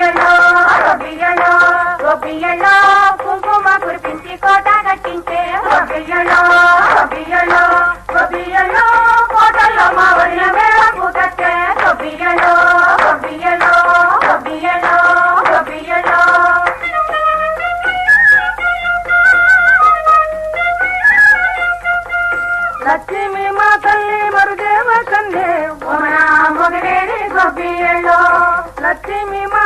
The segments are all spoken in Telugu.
గొబ్బియలో గొబ్బియలో గొబ్బియలో కుంకుమ కురిపించి కోట కట్టించే గొబ్బియలో గొబ్బియలో గొబ్బియలో కోటలో మా వల్ల మేడకు కట్టే గొబ్బియలో గొబ్బియలో గొబ్బియలో తల్లి మరుదేవ కన్నే మొగడేరి మా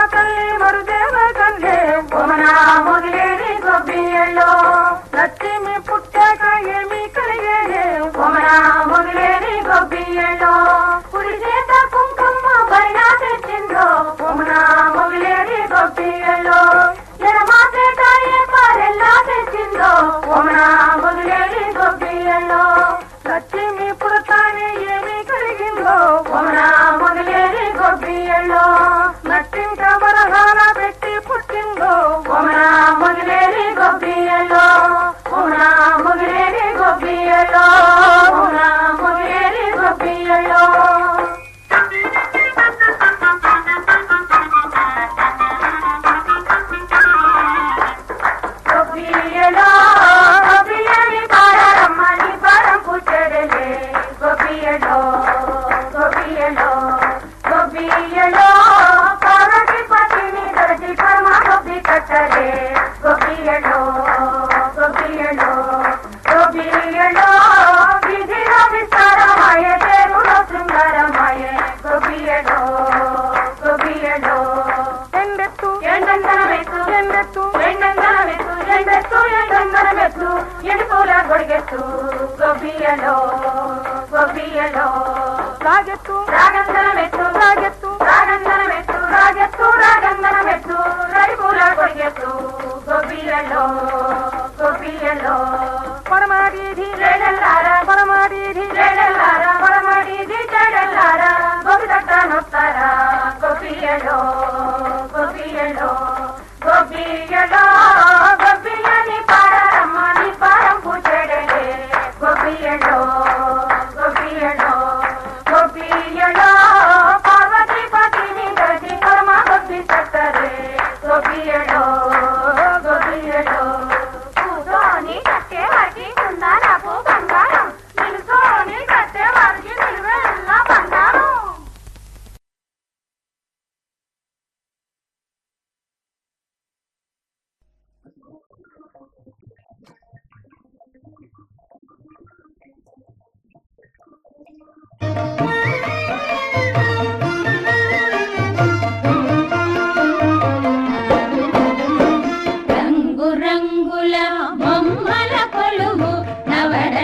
ಮರುದೇವ ಗಂಗೆ ಭುವನ ಮುಗಿಲೇರಿ ಗೊಬ್ಬಿಯಲ್ಲೋ ಪ್ರತಿಮೆ సాగతూ సాగతూ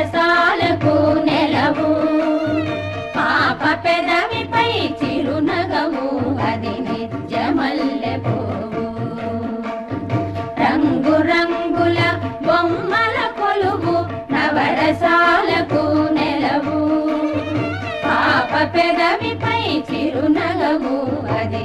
పారసాలకు నెలవు. పాప పెదవిపై చిరునగవు అది నిజమల్లె పోవు. బొమ్మల కొలువు నవరసాలకు నెలవు. పాప చిరునగవు అది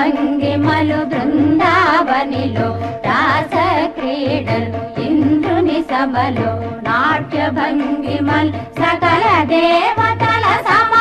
భంగిమలు బృందావనిలో రాస క్రీడలు ఇంద్రుని సభలో నాట్య భంగిమలు సకల దేవతల సమ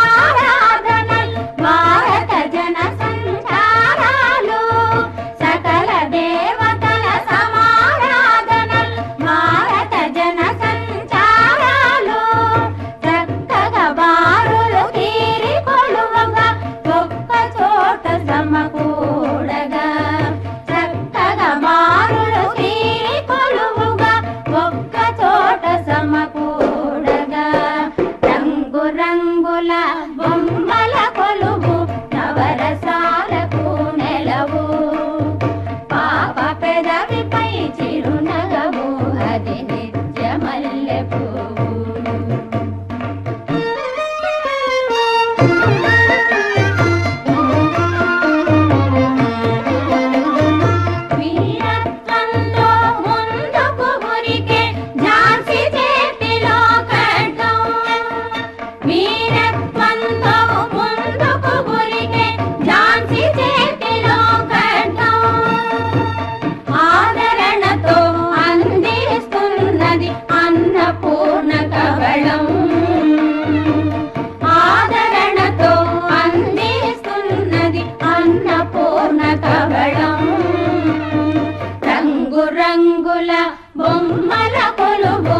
బొమ్మల కొలువు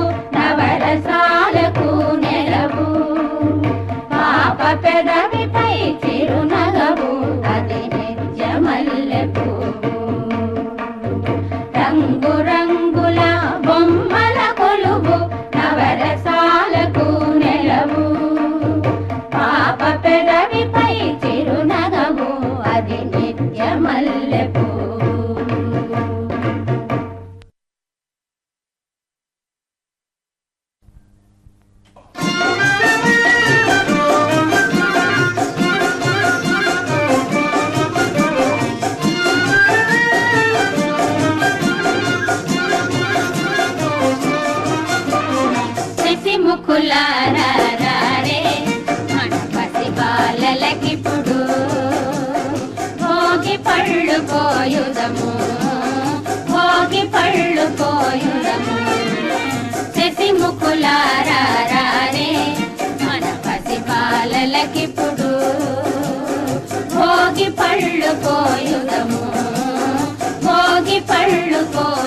पढ़ को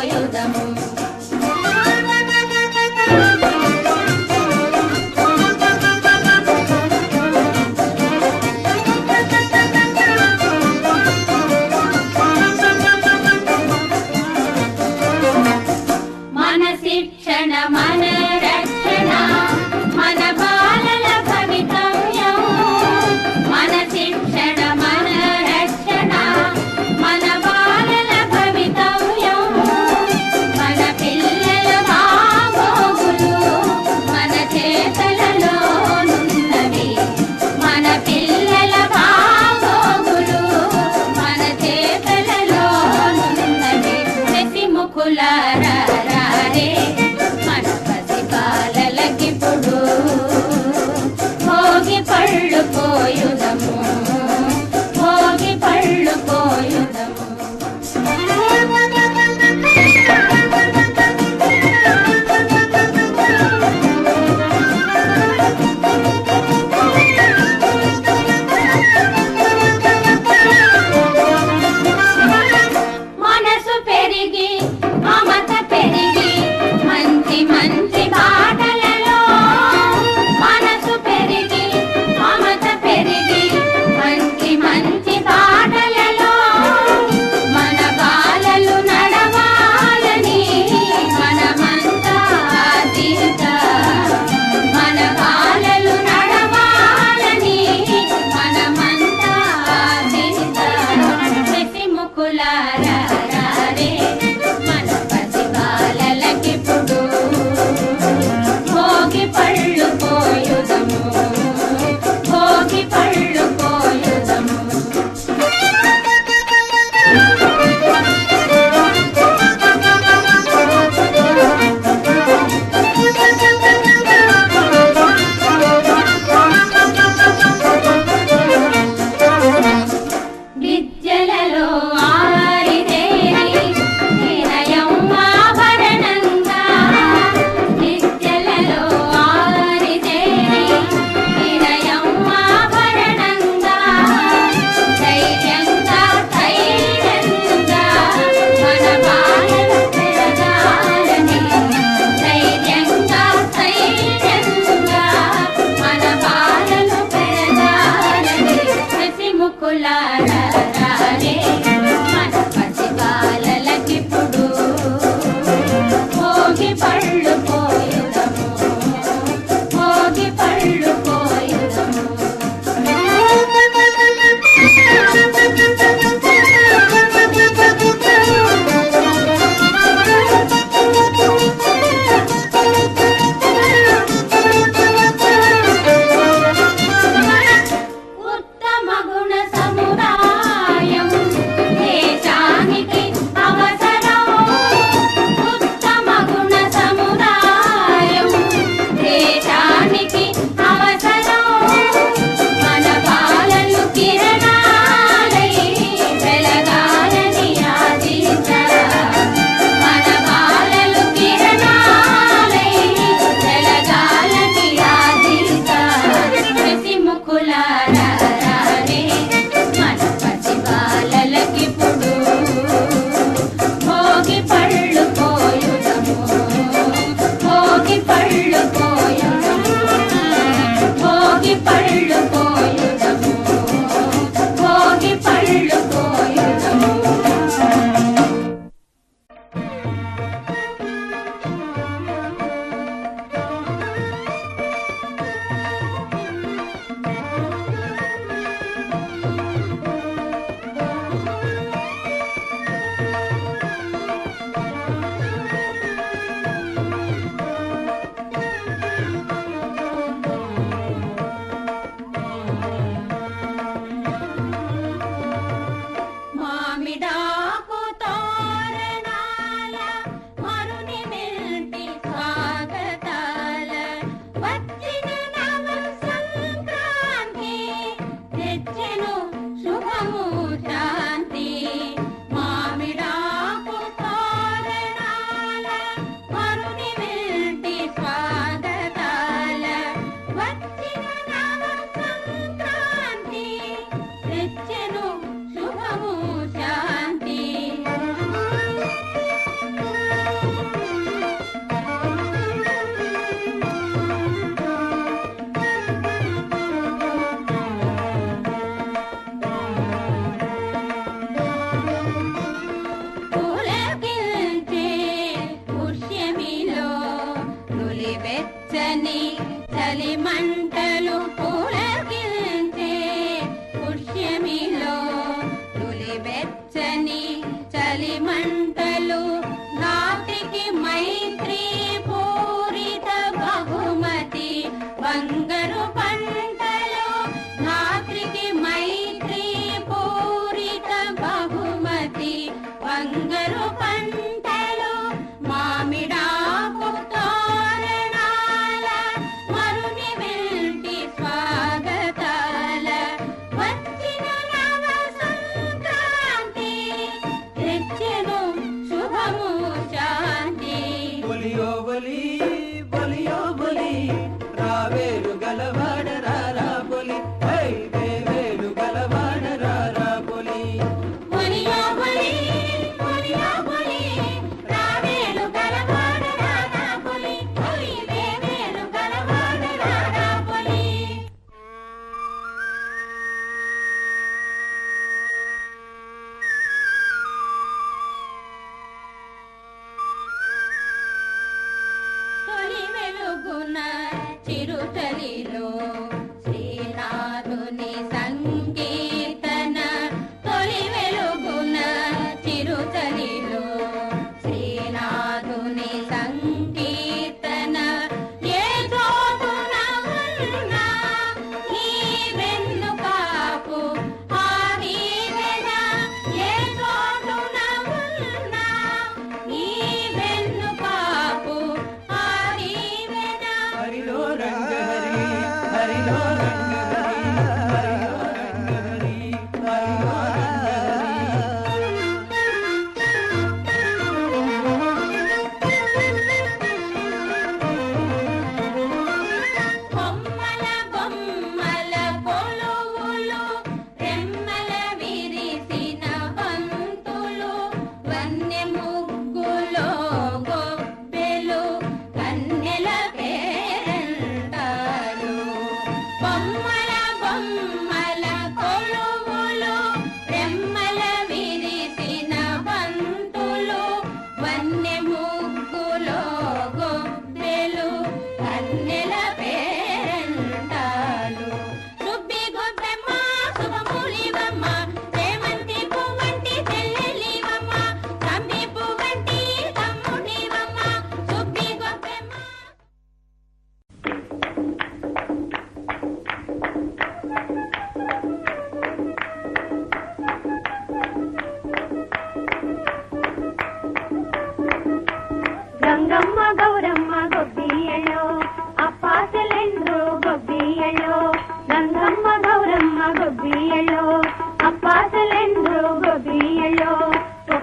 believe ni san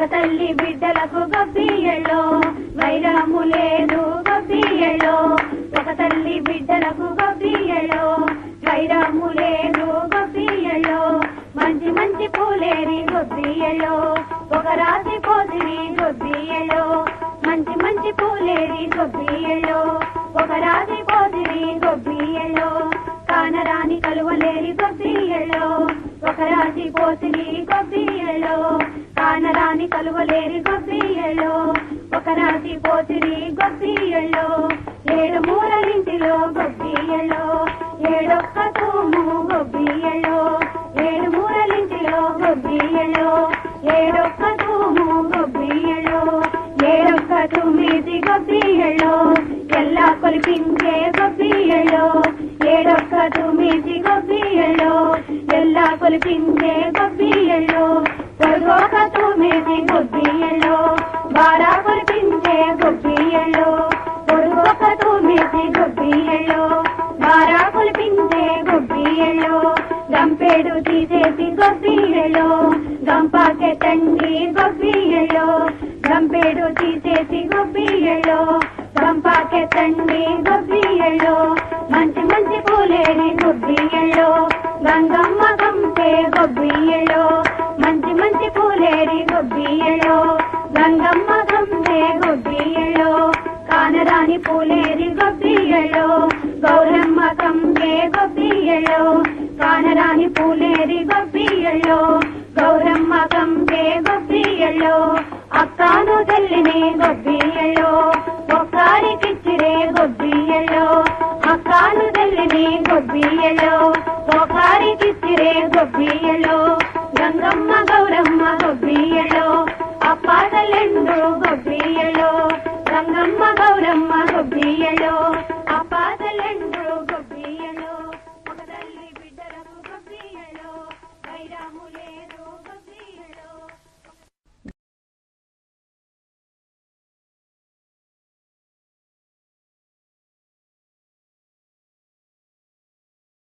తల్లి బిడ్డలకు గొబ్బియలో వైరము లేదు గొబ్బియలో ఒక తల్లి బిడ్డలకు గొబ్బియలో వైరము లేదు గొబ్బియలో మంచి మంచి పూలేరి గొబ్బియలో ఒక రాతి పోసిరి గొబ్బియలో మంచి మంచి పూలేరి గొబ్బియలో ఒక రాతి పోసిరి గొబ్బియలో కానరాని కలువలేని గొబ్బియలో పొగరాటి పోతిని గొబ్బియలో కానరాని కలువలేరి గొబ్బియలో పొగరాటి పోతిని గొబ్బియలో ఏడు మూరలింటిలో గొబ్బియలో ఏడొక్క తూము గొబ్బియలో ఏడు మూరలింటిలో గొబ్బియలో ఏడొక్క తూము గొబ్బియలో ఏడొక్క తొమ్మిది గొబ్బియలో ఎల్లా కొలిపించే గొబ్బియలో ఏడొక్క తొమ్మిది ಎಲ್ಲ ಕೊಲಿಪಿಂಚೆ ಗೊಬ್ಬಿಯಳೋ ಕೊಡೋಕ ತುಮಿಸಿ ಗೊಬ್ಬಿಯಳೋ ಬಾರ ಕೊಲಿಪಿಂಚೆ ಗೊಬ್ಬಿಯಳೋ ಕೊಡೋಕ ತುಮಿಸಿ ಗೊಬ್ಬಿಯಳೋ ಬಾರ కొలిపించే గొబ్బియలో గంపెడు తీసేసి గొబ్బియలో గంపాకే తండ్రి గొబ్బియలో గంపెడు తీసేసి గొబ్బియలో గంపాకే తండ్రి గొబ్బియలో మంచి మంచి పూలేని గొబ్బియలో గంగమ్మ కంపే గొబ్బియలో మంచి మంచి పూలేరి గొబ్బియలో గంగమ్మ కంపే గొబ్బియలో కానరాని పూలేరి గొబ్బియలో గౌరమ్మ కంపే గొబ్బియలో కానరాని పూలేరి గొబ్బియలో గౌరమ్మ కంపే గొబ్బియలో అక్కాను తెల్లిని గొబ్బియలో ఒక్కారికిచ్చిరే గొబ్బియలో గొబ్బియలో